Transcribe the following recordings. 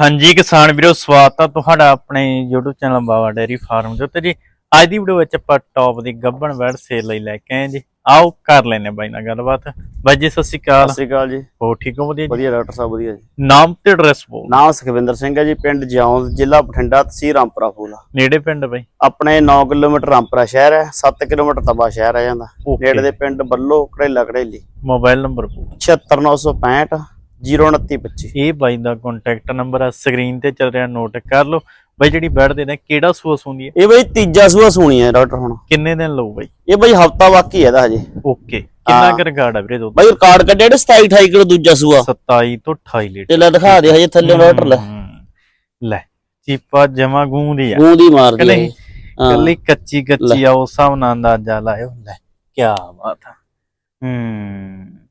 ਹਾਂਜੀ ਕਿਸਾਨ ਵੀਰੋ ਸਵਾਗਤ ਆ ਤੁਹਾਡਾ ਆਪਣੇ YouTube channel Bawa dairy farm ਦੇ ਉੱਤੇ ਜੀ। ਅੱਜ ਦੀ ਵੀਡੀਓ ਵਿੱਚ ਆਪਾਂ ਟੌਪ ਦੀ ਗੱਬਣ ਵੈੜ ਸੇਲ ਲਈ ਲੈ ਕੇ ਆਏ ਜੀ। ਆਓ ਕਰ ਲੈਨੇ ਬਾਈ ਨਾਲ ਗੱਲਬਾਤ। ਬਾਈ ਜੀ ਸਤਿ ਸ਼੍ਰੀ ਅਕਾਲ। ਸਤਿ ਸ਼੍ਰੀ ਅਕਾਲ ਜੀ। ਹੋ ਠੀਕ ਹੋ ਵਧੀਆ ਜੀ? ਵਧੀਆ ਡਾਕਟਰ ਸਾਹਿਬ ਵਧੀਆ ਜੀ। ਨਾਮ ਤੇ ਐਡਰੈਸ ਬੋਲ ਨਾਮ ਸੁਖਵਿੰਦਰ ਸਿੰਘ ਹੈ ਜੀ ਪਿੰਡ ਜਿਉਂ ਜ਼ਿਲ੍ਹਾ ਬਠਿੰਡਾ ਤਹਿਸੀਲ ਰਾਮਪੁਰਾ ਫੂਲ। ਨੇੜੇ ਪਿੰਡ ਬਾਈ? ਆਪਣੇ 9 ਕਿਲੋਮੀਟਰ ਰਾਮਪੁਰਾ ਸ਼ਹਿਰ ਹੈ 7 ਕਿਲੋਮੀਟਰ ਤਬਾ ਸ਼ਹਿਰ ਆ ਜਾਂਦਾ. ਨੇੜੇ ਦੇ ਪਿੰਡ ਬੱਲੋ ਘੜੇਲਾ ਘੜੇਲੀ ਮੋਬਾਈਲ ਨੰਬਰ ਬੋਲ 76965 02925 ਇਹ ਬਾਈ ਦਾ ਕੰਟੈਕਟ ਨੰਬਰ ਆ ਸਕਰੀਨ ਤੇ ਚੱਲ ਰਿਹਾ ਨੋਟ ਕਰ ਲਓ। ਬਾਈ ਜਿਹੜੀ ਬੈੜ ਦੇ ਨੇ ਕਿਹੜਾ ਸੂਸ ਹੁੰਦੀ ਹੈ? ਇਹ ਬਈ ਤੀਜਾ ਸੂਆ ਸੁਣੀ ਹੈ ਡਾਕਟਰ ਹੁਣ। ਕਿੰਨੇ ਦਿਨ ਲਊ ਬਾਈ? ਇਹ ਬਈ ਹਫਤਾ ਬਾਕੀ ਹੈ ਇਹਦਾ ਹਜੇ। ਓਕੇ। ਕਿੰਨਾ ਹਾਂ। ਕੁ ਰਿਕਾਰਡ ਆ ਵੀਰੇ ਦੁੱਧ? ਬਈ ਰਿਕਾਰਡ ਕੱਢਿਆ 27 28 ਕਿਲੋ ਦੂਜਾ ਸੂਆ। 27 ਤੋਂ 28 ਲੀਟਰ। ਤੇ ਲੈ ਦਿਖਾ ਦੇ ਹਜੇ ਥੱਲੇ ਡਾਕਟਰ ਲੈ। ਲੈ ਚੀਪਾ ਜਮਾ ਗੂੰਦੀ ਆ। ਗੂੰਦੀ ਮਾਰਦੀ ਹਾਂ। ਕੱਲੀ ਕੱਚੀ ਕੱਚੀ ਆ ਉਸ ਹਿਸਾਬ ਨਾਲ ਅੰਦਾਜ਼ਾ ਲਾਇਓ। ਲੈ ਕੀ ਬਾਤ ਆ। ਹੂੰ।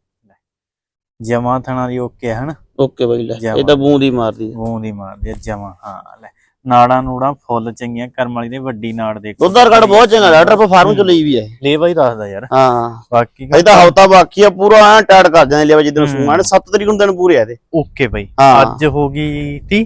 ਜਮਾ ਥਣਾ ਦੀ ਓਕੇ ਹਨ ਓਕੇ ਬਈ ਲੈ। ਇਹ ਤਾਂ ਬੂੰਦੀ ਮਾਰਦੀ ਹੈ। ਗੂੰਦੀ ਮਾਰਦੀ ਆ ਜਮਾ। ਹਾਂ ਲੈ। ਨਾੜਾਂ ਨੂੜਾਂ ਫੁੱਲ ਚੰਗੀਆਂ ਕਰਮ ਵਾਲੀ ਦੇ ਵੱਡੀ ਨਾੜ ਦੇਖੋ। ਦੁੱਧ ਦਾ ਰਿਕਾਰਡ ਬਹੁਤ ਚੰਗਾ ਡਾਕਟਰ ਆਪਾਂ ਫਾਰਮ ਚ ਲਈ ਵੀ ਹੈ ਲੈ ਬਾਈ ਦੱਸਦਾ ਯਾਰ। ਹਾਂ। ਬਾਕੀ ਅਜੇ ਤਾਂ ਹਫਤਾ ਬਾਕੀ ਆ ਪੂਰਾ ਐ ਟਾਈਟ ਕਰ ਜਾਂਦੇ ਲਿਆ ਜਿੱਦਣ ਸੂਆ ਨੇ 7 ਤਰੀਕ ਨੂੰ ਦਿਨ ਪੂਰੇ ਆ ਇਹਦੇ। ਓਕੇ ਬਾਈ। ਹਾਂ। ਅੱਜ ਹੋ ਗਈ 30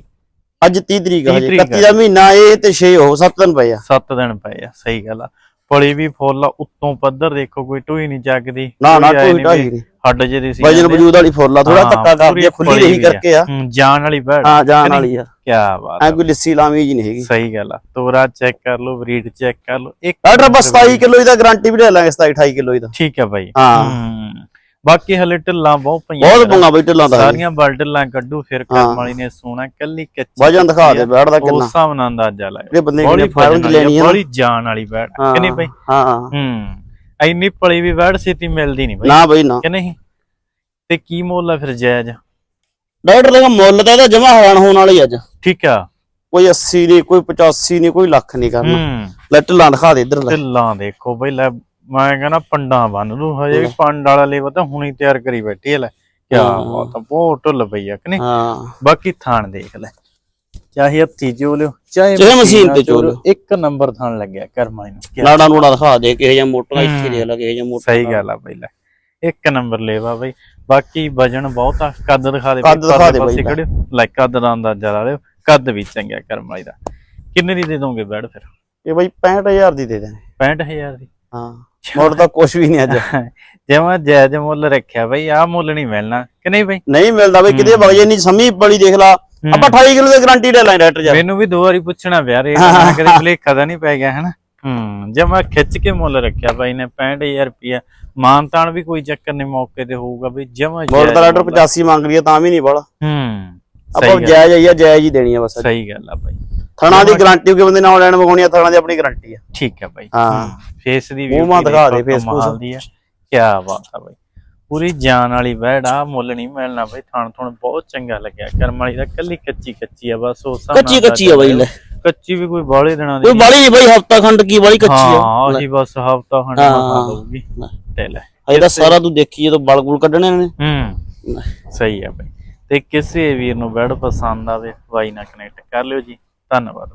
ਅੱਜ 30 ਤਰੀਕ ਆ 30 ਹਜੇ ਤਰੀਕ 31 ਦਾ ਮਹੀਨਾ ਇਹ ਤੇ 6 ਹੋ 7 ਦਿਨ ਪਏ ਆ। 7 ਦਿਨ ਪਏ ਆ ਸਹੀ ਗੱਲ ਆ। ਪਲੀ ਵੀ ਫੁੱਲ ਉੱਤੋਂ ਪੱਧਰ ਦੇਖੋ ਕੋਈ ਟੂਈ ਨਹੀਂ ਚੱਕਦੀ। ਨਾ ਨਾ ਕੋਈ ਢਾਈ ਨਹੀਂ ਹੱਡ ਜਿਹੇ ਸੀ ਵਜਨ ਵਜੂਦ ਵਾਲੀ ਫੁੱਲ ਆ ਥੋੜਾ ਧੱਕਾ ਕਰਦੀ ਆ ਖੁੱਲੀ ਰਹੀ। ਕਰਕੇ ਆ। ਜਾਨ ਵਾਲੀ ਬੈੜ ਹਾਂ ਜਾਨ? ਵਾਲੀ ਆ। ਕੀ ਬਾਤ ਆ। ਕੋਈ ਲੱਸੀ ਲਾਵੀਂ ਜੀ ਨਹੀਂ ਹੈਗੀ। ਸਹੀ ਗੱਲ ਆ। ਤੋਰਾ ਚੈੱਕ ਕਰ ਲਓ ਬਰੀਡ ਚੈੱਕ ਕਰ ਲਓ। ਇੱਕ ਨੰਬਰ 27 ਕਿਲੋ ਦੀ ਤਾਂ ਗਾਰੰਟੀ ਵੀ ਲੈ ਲਾਂਗੇ 27 28 ਕਿਲੋ ਦੀ ਤਾਂ। ਠੀਕ ਆ ਬਾਈ। ਹਾਂ। ਹੂੰ। ਬਾਕੀ ਹਲੇ ਢਿੱਲਾਂ ਬਹੁਤ ਪਈਆਂ ਬਹੁਤ। ਬੰਗਾ ਬਈ ਢਿੱਲਾਂ ਦਾ ਸਾਰੀਆਂ ਬਲ ਢਿੱਲਾਂ ਕੱਢੂ ਫਿਰ ਹਾਂ। ਕਰਮ ਵਾਲੀ ਨੇ ਸੋਨਾ ਕੱਲੀ ਕੱਚੀ ਵਜਨ ਦਿਖਾ ਦੇ ਬੈੜ ਦਾ ਉਸ ਕਿੰਨਾ। ਹਿਸਾਬ ਨਾਲ ਅੰਦਾਜ਼ਾ ਲਾਇਓ। ਜਿਹੜੇ ਬੰਦੇ ਨੇ ਫਾਰਮ ਲੈਣੀ ਨਾ। ਬੜੀ ਜਾਨ ਵਾਲੀ ਬੈੜ ਹਾਂ, ਕਿ ਨਹੀਂ ਬਾਈ? ਹਾਂ। ਹੂੰ। ਇੰਨੀ ਪਲੀ ਵੀ ਬੈੜ ਛੇਤੀ ਮਿਲਦੀ ਨਹੀਂ ਬਾਈ। ਨਾ ਬਈ ਨਾ। ਕਿ ਨਹੀਂ? ਤੇ ਕੀ ਮੁੱਲ ਆ ਫਿਰ ਜਾਇਜ਼? ਡਾਕਟਰ ਦਾ ਮੁੱਲ ਤਾਂ ਇਹਦਾ ਜਮਾ ਹੈਰਾਨ ਹੋਣ ਵਾਲੀ ਅੱਜ। ਠੀਕ ਆ। ਕੋਈ 80 ਨਹੀਂ ਕੋਈ 85 ਨਹੀਂ ਕੋਈ ਲੱਖ ਨਹੀਂ ਕਰਨਾ। ਹੂੰ। ਲੈ ਢਿੱਲਾਂ ਦਿਖਾ ਦੇ ਇੱਧਰ ਲੈ। ਢਿੱਲਾਂ ਦੇਖੋ ਬਈ ਲੈ ਮੈਂ ਕਹਿੰਦਾ ਪੰਡਾਂ ਬੰਨ ਲੂ ਹਜੇ ਵੀ ਪੰਡ ਵਾਲਾ ਲੇਵਾ ਤਾਂ ਹੁਣੀ ਤਿਆਰ ਕਰੀ ਬੈਠੀ ਹੈ ਲੈ। ਕੀ ਹਾਂ। ਬਾਤ ਆ ਬਹੁਤ ਢੁੱਲ ਪਈ ਆ ਕਿ ਨਹੀਂ? ਹਾਂ। ਬਾਕੀ ਥਾਣ ਦੇਖ ਲੈ। ਚਾਹੇ ਹੱਥੀ ਚੋ ਲਿਓ ਚਾਹੇ ਮਸ਼ੀਨ ਤੇ ਚੋ ਲਿਓ, ਇੱਕ ਨੰਬਰ ਥਾਣ ਲੱਗਿਆ ਕਰਮਾ ਨੂੰ। ਕਿਆ ਨਾੜਾ ਦਿਖਾ ਦੇ ਕਿਹੋ ਜਿਹਾ ਮੋਟਰ ਇੱਥੇ ਹੂੰ। ਦੇ ਲੱਗੇ ਕਿਹੋ ਜਿਹਾ ਮੋਟਰ ਸਹੀ ਗੱਲ ਆ ਬਈ ਲੈ। ਇੱਕ ਨੰਬਰ ਲੇਵਾ ਬਈ। ਬਾਕੀ ਵਜਨ ਬਹੁਤ ਆ ਕੱਦ ਦਿਖਾ ਦੇ ਕੱਦ ਦਿਖਾ ਦੇ ਬਈ ਲੈ। ਖੜਿਓ। ਲੈ ਕੱਦ ਦਾ ਅੰਦਾਜ਼ਾ ਲਾ ਲਿਓ ਕੱਦ ਵੀ ਚੰਗਾ ਕਰਮ ਵਾਲੀ ਦਾ। ਕਿੰਨੇ ਦੀ ਦੇ ਦੋਗੇ ਬੈਡ ਫਿਰ? ਇਹ ਬਈ 65000 ਦੀ ਦੇ ਦੇਣੇ। 65000 ਦੀ। ਹਾਂ। ਮੁੱਲ ਤਾਂ ਕੁਝ ਵੀ ਨਹੀਂ ਅੱਜ। ਜਿਵੇਂ ਜਾਇਜ਼ ਮੁੱਲ ਰੱਖਿਆ ਬਈ ਆਹ ਮੁੱਲ ਨਹੀਂ ਮਿਲਣਾ ਕਿ ਨਹੀਂ ਬਈ? ਨਹੀਂ ਮਿਲਦਾ ਬਈ ਕਿਤੇ ਵਜੇ ਨਹੀਂ ਸਮੀ ਬੜੀ ਦੇਖ ਲਾ। ਆਪਾਂ 28 ਕਿਲੋ ਦੀ ਗਾਰੰਟੀ ਲੈ ਲਾਂ ਡਾਕਟਰ ਯਾਰ ਮੈਨੂੰ ਵੀ ਦੋ ਵਾਰੀ ਪੁੱਛਣਾ ਪਿਆ ਮੈਂ ਕਦੇ ਭਲੇਖਾ ਤਾਂ ਨਹੀਂ ਪੈ ਗਿਆ ਹਨਾ? ਹੂੰ ਜੇ ਮੈਂ ਖਿੱਚ ਕੇ ਮੁੱਲ ਰੱਖਿਆ ਬਾਈ ਨੇ 65000 ਰੁਪਿਆ ਮਾਨਤਾਨ ਵੀ ਕੋਈ ਚੱਕਰ ਨਹੀਂ ਮੌਕੇ ਤੇ ਹੋਊਗਾ ਵੀ ਜਮਾ ਮੁੱਲ ਤਾਂ ਡਾਕਟਰ 85 ਮੰਗ ਹੈ ਤਾਂ ਵੀ ਨਹੀਂ ਬੜਾ ਹੂੰ ਆਪਾਂ ਜਾਇਜ਼ ਆਈ ਆ ਜਾਇਜ਼ ਹੀ ਦੇਣੀ ਆ ਬਸ। ਸਹੀ ਗੱਲ ਆ ਬਾਈ। ਥਣਾ ਦੀ ਗਾਰੰਟੀ ਕਿ ਬੰਦੇ ਨਾਲ ਲੈਣ ਮਗਾਉਣੀ ਆ ਥਣਾ ਦੀ ਆਪਣੀ ਗਾਰੰਟੀ ਆ। ਠੀਕ ਆ ਬਾਈ। ਹਾਂ। ਫੇਸ ਦੀ ਮੂੰਹ ਮਾਂ beauty ਦਿਖਾ ਦੇ ਫੂਸ। ਕਮਾਲ ਦੀ ਆ। ਕੀ ਬਾਤ ਆ ਬਾਈ। ਪੂਰੀ ਜਾਨ ਵਾਲੀ ਆ ਮੁੱਲ ਨਹੀਂ ਮਿਲਣਾ ਬਾਈ। ਥਣ ਥਣ ਬਹੁਤ ਚੰਗਾ ਲੱਗਿਆ। ਕਰਮ ਵਾਲੀ ਦਾ ਕੱਲੀ ਕੱਚੀ ਕੱਚੀ ਆ ਬਸ ਹਿਸਾਬ ਨਾਲ ਕੱਚੀ ਕੱਚੀ ਆ ਬਾਈ ਲੈ। ਕੱਚੀ ਵੀ ਕੋਈ ਬਾਲੇ ਦਿਨਾਂ ਦੀ ਕੋਈ। ਬਾਲੀ ਬਾਈ ਹਫਤਾ ਖੰਡ ਕੀ ਬਾਲੀ ਕੱਚੀ ਹਾਂ ਆ ਉਹੀ ਬਸ ਹਫਤਾ ਹਾਂ। ਮਹਾ ਲਊਗੀ। ਤੇ ਲੈ ਤਾਂ ਸਾਰਾ ਤੂੰ ਦੇਖੀ ਜਦੋਂ ਬਲ ਗੁਲ ਕੱਢਣੇ ਨੇ। ਹੂੰ ਸਹੀ ਆ ਬਾਈ। ਤੇ ਕਿਸੇ ਵੀਰ ਨੂੰ ਬੈਡ ਪਸੰਦ ਆਵੇ ਬਾਈ ਨਾਲ ਕਨੈਕਟ ਕਰ ਲਿਓ ਜੀ। ਧੰਨਵਾਦ।